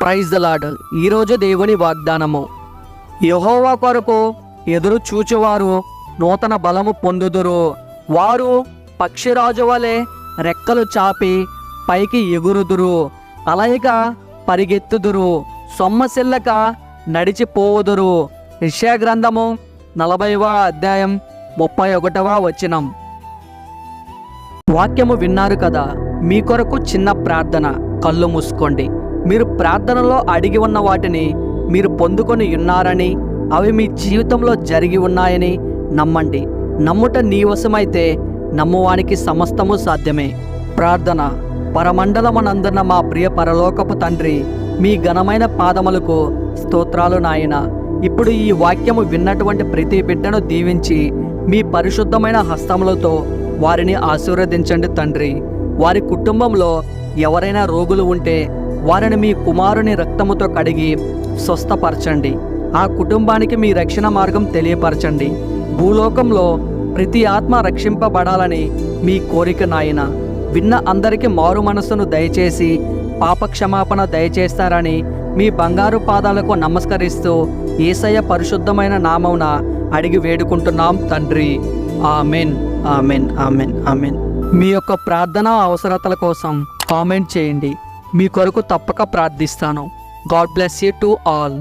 Praise the lord ఈరోజు దేవుని వాగ్దానము. యహోవా కొరకు ఎదురు చూచేవారు నూతన బలము పొందుదురు. వారు పక్షిరాజు వలె రెక్కలు చాపి పైకి ఎగురుదురు. అలయక పరిగెత్తుదురు. సొమ్మసిల్లక నడిచిపోవుదురు యెషయా గ్రంథము నలభైవ అధ్యాయం ముప్పై ఒకటవ వచనం. వాక్యము విన్నారు కదా మీ కొరకు చిన్న ప్రార్థన. కళ్ళు మూసుకోండి. మీరు ప్రార్థనలో అడిగి ఉన్న వాటిని మీరు పొందుకొని ఉన్నారని అవి మీ జీవితంలో జరిగి ఉన్నాయని నమ్మండి. నమ్ముట నీ వశమైతే నమ్మువానికి సమస్తము సాధ్యమే. ప్రార్థన. పరమండలమునందున్న మా ప్రియ పరలోకపు తండ్రి మీ ఘనమైన పాదములకు స్తోత్రాలు నాయన. ఇప్పుడు ఈ వాక్యము విన్నటువంటి ప్రతి బిడ్డను దీవించి మీ పరిశుద్ధమైన హస్తములతో వారిని ఆశీర్వదించండి తండ్రి. వారి కుటుంబంలో ఎవరైనా రోగులు ఉంటే వారిని మీ కుమారుని రక్తముతో కడిగి స్వస్థపరచండి. ఆ కుటుంబానికి మీ రక్షణ మార్గం తెలియపరచండి. భూలోకంలో ప్రతి ఆత్మ రక్షింపబడాలని మీ కోరిక నాయన. విన్న అందరికీ మారు మనస్సును దయచేసి పాపక్షమాపణ దయచేస్తారని మీ బంగారు పాదాలకు నమస్కరిస్తూ ఏసయ్య పరిశుద్ధమైన నామమున అడిగి వేడుకుంటున్నాం తండ్రి. Amen amen amen amen. మీ యొక్క ప్రార్థన అవసరతల కోసం కామెంట్ చేయండి. మీ కొరకు తప్పక ప్రార్థిస్తాను. God bless you to all